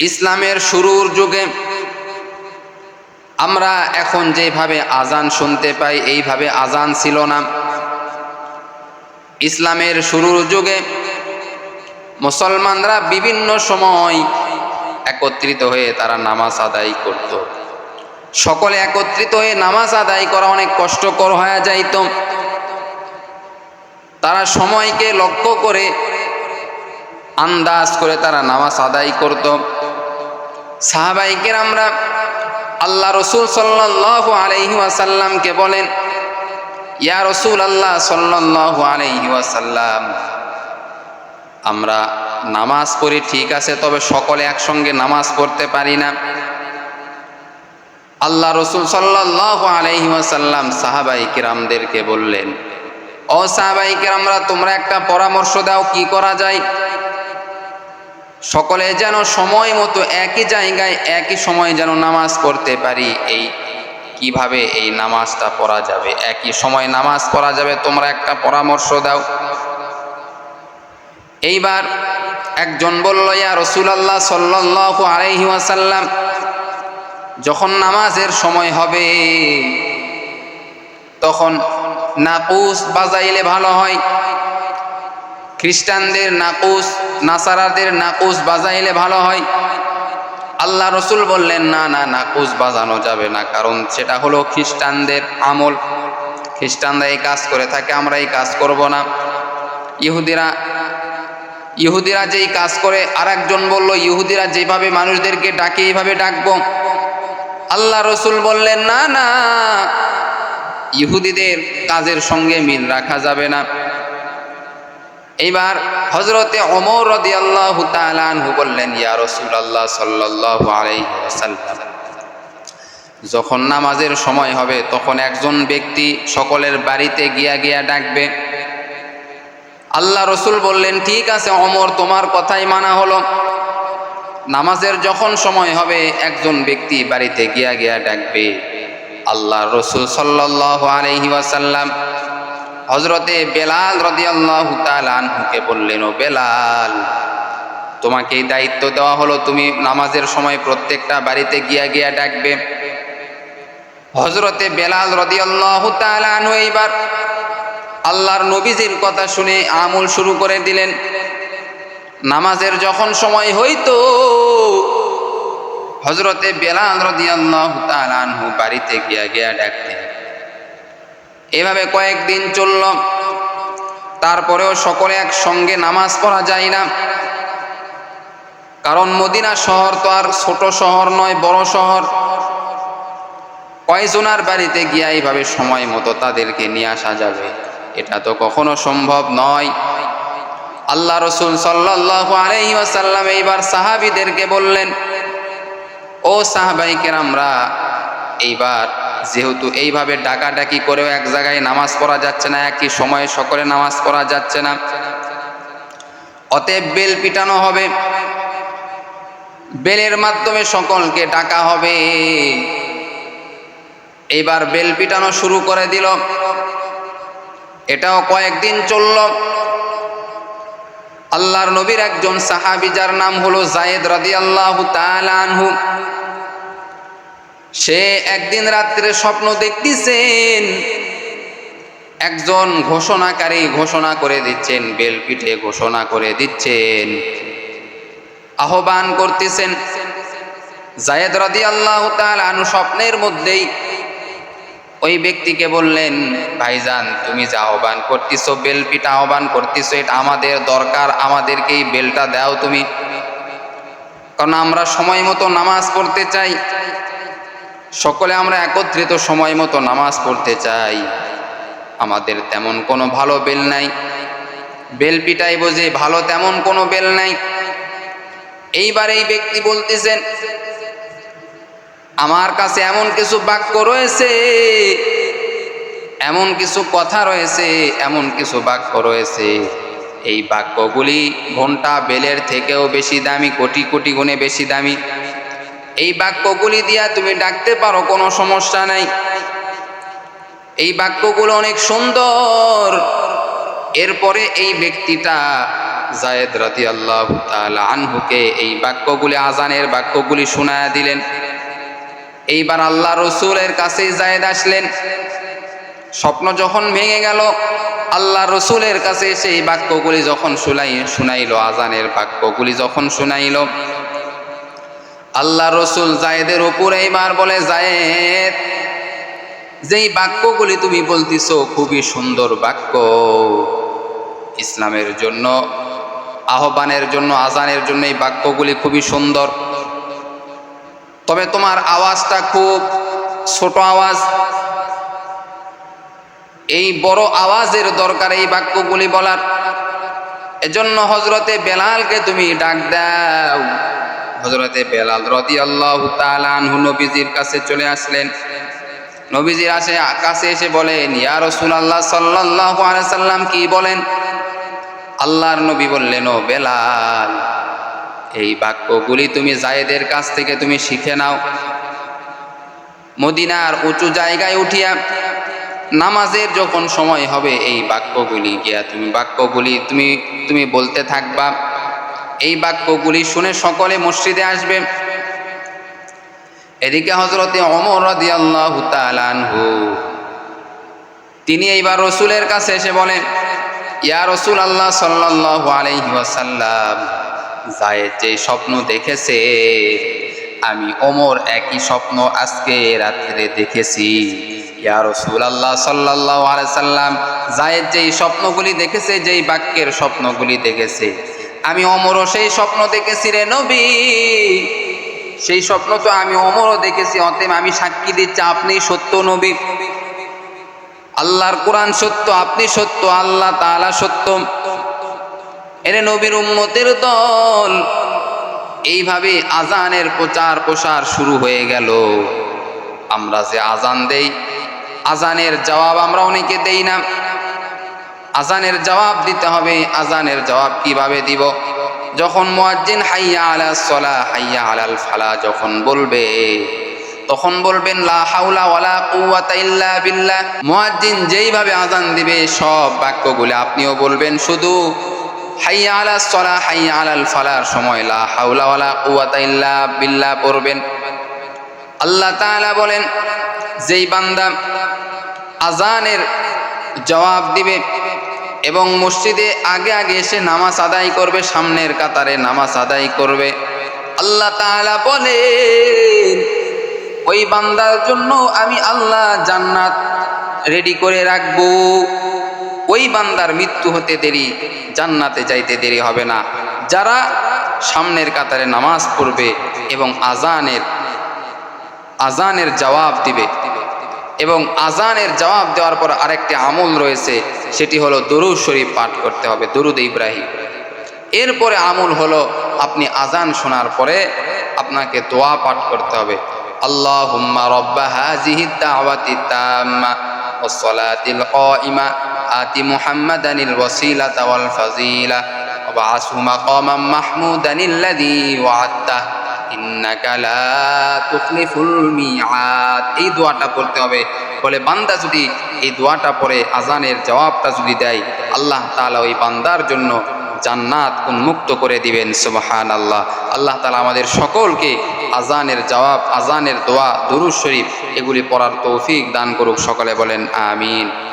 ইসলামের শুরুর যুগে আমরা এখন যেভাবে আজান শুনতে পাই, এইভাবে আজান ছিল না। ইসলামের শুরুর যুগে মুসলমানরা বিভিন্ন সময় একত্রিত হয়ে তারা নামাজ আদায় করত। সকলে একত্রিত হয়ে নামাজ আদায় করা অনেক কষ্টকর হয়ে যাইত। তারা সময়কে লক্ষ্য করে আন্দাজ করে তারা নামাজ আদায় করত। সাহাবাইকের আমরা আল্লাহ রসুল সাল্লাহ আলহি আসাল্লামকে বলেন, ইয়া রসুল আল্লাহ সাল্লাহ আলহি আসাল্লাম আমরা নামাজ পড়ি ঠিক আছে, তবে সকলে একসঙ্গে নামাজ পড়তে পারি না। আল্লাহ রসুল সাল্লাহ আলহি আসাল্লাম সাহাবাই কিরামদেরকে বললেন, ও সাহাবাই কিরামরা তোমরা একটা পরামর্শ দাও, কি করা যায়? সকলে যেন সময় মতো একই জায়গায়, একই সময় যেন নামাজ পড়তে পারি। এই কীভাবে এই নামাজটা পড়া যাবে? একই সময় নামাজ পড়া যাবে? তোমরা একটা পরামর্শ দাও। এইবার একজন বলল, ইয়া রসুলাল্লাহ সাল্লাহ আলহি ওয়াসাল্লাম, যখন নামাজের সময় হবে, তখন নাকুস বাজাইলে ভালো হয়। খ্রিস্টানদের নাকুস নাসারাদের নাকুস বাজাইলে ভালো হয়। আল্লাহ রসুল বললেন, না না নাকুস বাজানো যাবে না, কারণ সেটা হলো খ্রিস্টানদের আমল। খ্রিস্টানরা এই কাজ করে থাকে, আমরা এই কাজ করব না। ইহুদিরা ইহুদিরা যেই কাজ করে আর একজন বলল, ইহুদিরা যেভাবে মানুষদেরকে ডাকে, এইভাবে ডাকবো। আল্লাহ রসুল বললেন, না না, ইহুদিদের কাজের সঙ্গে মিল রাখা যাবে না। এইবার হজরতে অমর রদি আল্লাহ বললেন, ইয়া রসুল আল্লাহ সাল্লাহ যখন নামাজের সময় হবে, তখন একজন ব্যক্তি সকলের বাড়িতে গিয়া গিয়া ডাকবে। আল্লাহ রসুল বললেন, ঠিক আছে অমর তোমার কথাই মানা হলো। নামাজের যখন সময় হবে, একজন ব্যক্তি বাড়িতে গিয়া গিয়া ডাকবে। আল্লাহ রসুল সাল্লাহ আলহি হজরতে বেলাল রদিয়াল্লাহ তালহুকে বললেন, ও বেলাল, তোমাকে এই দায়িত্ব দেওয়া হলো, তুমি নামাজের সময় প্রত্যেকটা বাড়িতে গিয়া গিয়া ডাকবে। হজরতে বেলাল রদিয়াল্লাহ তালহু এইবার আল্লাহর নবীজির কথা শুনে আমল শুরু করে দিলেন। নামাজের যখন সময় হইতো হজরতে বেলাল রদিয়াল্লাহ তালহু বাড়িতে গিয়া গিয়া ডাকতেন। এভাবে কয়েকদিন চলল। তারপরেও সকলে একসঙ্গে নামাজ পড়া যায় না। কারণ মদিনা শহর তো আর ছোট শহর নয়, বড় শহর। কয়জনার বাড়িতে গিয়া এইভাবে সময় মতো তাদেরকে নিয়ে আসা যাবে, এটা তো কখনো সম্ভব নয়। আল্লাহ রসুল সাল্লাহ আলহি আসাল্লাম এইবার সাহাবিদেরকে বললেন, ও সাহাবাইকের আমরা এইবার যেহেতু এইভাবে ডাকাডাকি করেও এক জায়গায় নামাজ পড়া যাচ্ছে না, একই সময়ে সকলে নামাজ পড়া যাচ্ছে না। অতএব বেল পিটানো হবে। বেলের মাধ্যমে সকলকে ডাকা হবে। এইবার বেল পিটানো শুরু করে দিল। এটাও কয়েকদিন চলল। আল্লাহর নবীর একজন সাহাবি যার নাম হলো জায়েদ রাদি আল্লাহ আনহু। সে একদিন রাত্রে স্বপ্ন দেখতেছেন। একজন ঘোষণাকারী ঘোষণা করে দিচ্ছেন, বেলপিঠে ঘোষণা করে দিচ্ছেন। আহ্বান করতেছেন, জায়েদ রাদি আল্লাহ আনু স্বপ্নের মধ্যেই ওই ব্যক্তিকে বললেন, ভাইজান, তুমি যে আহ্বান করতেছো বেলপিটা আহ্বান করতেছো, এটা আমাদের দরকার, আমাদেরকেই বেলটা দাও তুমি। কারণ আমরা সময় মতো নামাজ পড়তে চাই সকলে আমরা একত্রিত সময় মতো নামাজ পড়তে চাই। আমাদের তেমন কোনো ভালো বেল নাই। বেল পিটাই বোঝে, ভালো তেমন কোনো বেল নাই। এইবার এই ব্যক্তি বলতেছেন, আমার কাছে এমন কিছু বাক্য রয়েছে, এমন কিছু কথা রয়েছে, এমন কিছু বাক্য রয়েছে। এই বাক্যগুলি ঘণ্টা বেলের থেকেও বেশি দামি, কোটি কোটি গুণে বেশি দামি। এই বাক্যগুলি দিয়া তুমি ডাকতে পারো, কোনো সমস্যা নাই। এই বাক্যগুলো অনেক সুন্দর। এরপরে এই ব্যক্তিটা জায়েদ রাতি আল্লাহ আনহুকে এই বাক্যগুলি, আজানের বাক্যগুলি শোনায়া দিলেন। এইবার আল্লাহ রসুলের কাছে জায়েদ আসলেন। স্বপ্ন যখন ভেঙে গেল, আল্লাহ রসুলের কাছে সেই বাক্যগুলি যখন শুনাই শুনাইল, আজানের বাক্যগুলি যখন শুনাইল আল্লাহ রসুল জায়েদের উপর এইবার বলে, জায়েদ, যেই বাক্যগুলি তুমি বলতিছ খুবই সুন্দর বাক্য। ইসলামের জন্য, আহ্বানের জন্য, আজানের জন্য এই বাক্যগুলি খুবই সুন্দর। তবে তোমার আওয়াজটা খুব ছোট আওয়াজ। এই বড় আওয়াজের দরকার এই বাক্যগুলি বলার। এজন্য হজরতে বেলালকে তুমি ডাক দাও। হজরতে বেলাল রদি আল্লাহ তালু নবীজির কাছে চলে আসলেন। নবীজির আসে, কাছে এসে বলেন, ইয়া রসুল আল্লাহ সাল্লাহ সাল্লাম কি বলেন? আল্লাহর নবী বললেন, ও বেলাল, এই বাক্যগুলি তুমি জায়েদের কাছ থেকে তুমি শিখে নাও। মদিনার উঁচু জায়গায় উঠিয়া নামাজের যখন সময় হবে, এই বাক্যগুলি গিয়া তুমি, বাক্যগুলি তুমি তুমি বলতে থাকবা। এই বাক্যগুলি শুনে সকলে মসজিদে আসবে। এদিকে হজরতে অমর রদি আল্লাহ তিনি এইবার রসুলের কাছে এসে বলেন, ইয়া রসুল আল্লাহ ওয়াসাল্লাম, জায়েদ যে স্বপ্ন দেখেছে, আমি ওমর একই স্বপ্ন আজকে রাত্রে দেখেছি। ইয়া রসুল আল্লাহ সাল্লাহ আলাইসাল্লাম জায়েদ যেই স্বপ্নগুলি দেখেছে, যেই বাক্যের স্বপ্নগুলি দেখেছে আমি অমরও সেই স্বপ্ন দেখেছি রে নবী। সেই স্বপ্ন তো আমি অমরও দেখেছি, অতএব আমি সাক্ষী দিচ্ছি আপনি সত্য নবী। আল্লাহর কোরআন সত্য, আপনি সত্য, আল্লাহ তাআলা সত্য। এরে নবীর উম্মতের দল। এইভাবে আজানের প্রচার প্রসার শুরু হয়ে গেল। আমরা যে আজান দেই আজানের জবাব আমরা অনেকে দেই না। আজানের জবাব দিতে হবে। আজানের জবাব কীভাবে দিব? যখন মুয়াজ্জিন হাইয়া আলা সলা হাইয়া আলাল ফালা যখন বলবে, তখন বলবেন, লা হাওলা ওয়ালা কুওয়াতা ইল্লা বিল্লাহ। মুয়াজ্জিন যেইভাবে আজান দিবে, সব বাক্যগুলো আপনিও বলবেন শুধু, হাইয়া আলা সলা হাইয়া আলাল ফালার সময় লা হাওলা ওয়ালা কুওয়াতা ইল্লা বিল্লাহ পড়বেন। আল্লাহ তাআলা বলেন, যেই বান্দা আজানের জবাব দিবে এবং মসজিদে আগে আগে এসে নামাজ আদায় করবে, সামনের কাতারে নামাজ আদায় করবে। আল্লাহ তাআলা বলেন, ওই বান্দার জন্য আমি আল্লাহ জান্নাত রেডি করে রাখব। ওই বান্দার মৃত্যু হতে দেরি, জান্নাতে যাইতে দেরি হবে না। যারা সামনের কাতারে নামাজ পড়বে এবং আজানের আজানের জবাব দিবে এবং আজানের জবাব দেওয়ার পর আরেকটি আমল রয়েছে সেটি হলো দরুদ শরীফ পাঠ করতে হবে দরুদ ইব্রাহিম এরপরে আমল হলো আপনি আজান শোনার পরে আপনাকে দোয়া পাঠ করতে হবে আল্লাহ হুম্মা রব্বা হাজিহি দাওয়াতি তাম্মা والصلاة القائمة آت محمدا الوسيلة والفضيلة وابعثه مقاما محمودا الذي وعدته এই দোয়াটা পড়তে হবে। বলে বান্দা যদি এই দোয়াটা পড়ে, আজানের জবাবটা যদি দেয়, আল্লাহ তাআলা ওই বান্দার জন্য জান্নাত উন্মুক্ত করে দিবেন। সুবহান আল্লাহ আল্লাহ তালা আমাদের সকলকে আজানের জবাব, আজানের দোয়া দুরুজ শরীফ, এগুলি পড়ার তৌফিক দান করুক। সকলে বলেন, আমিন।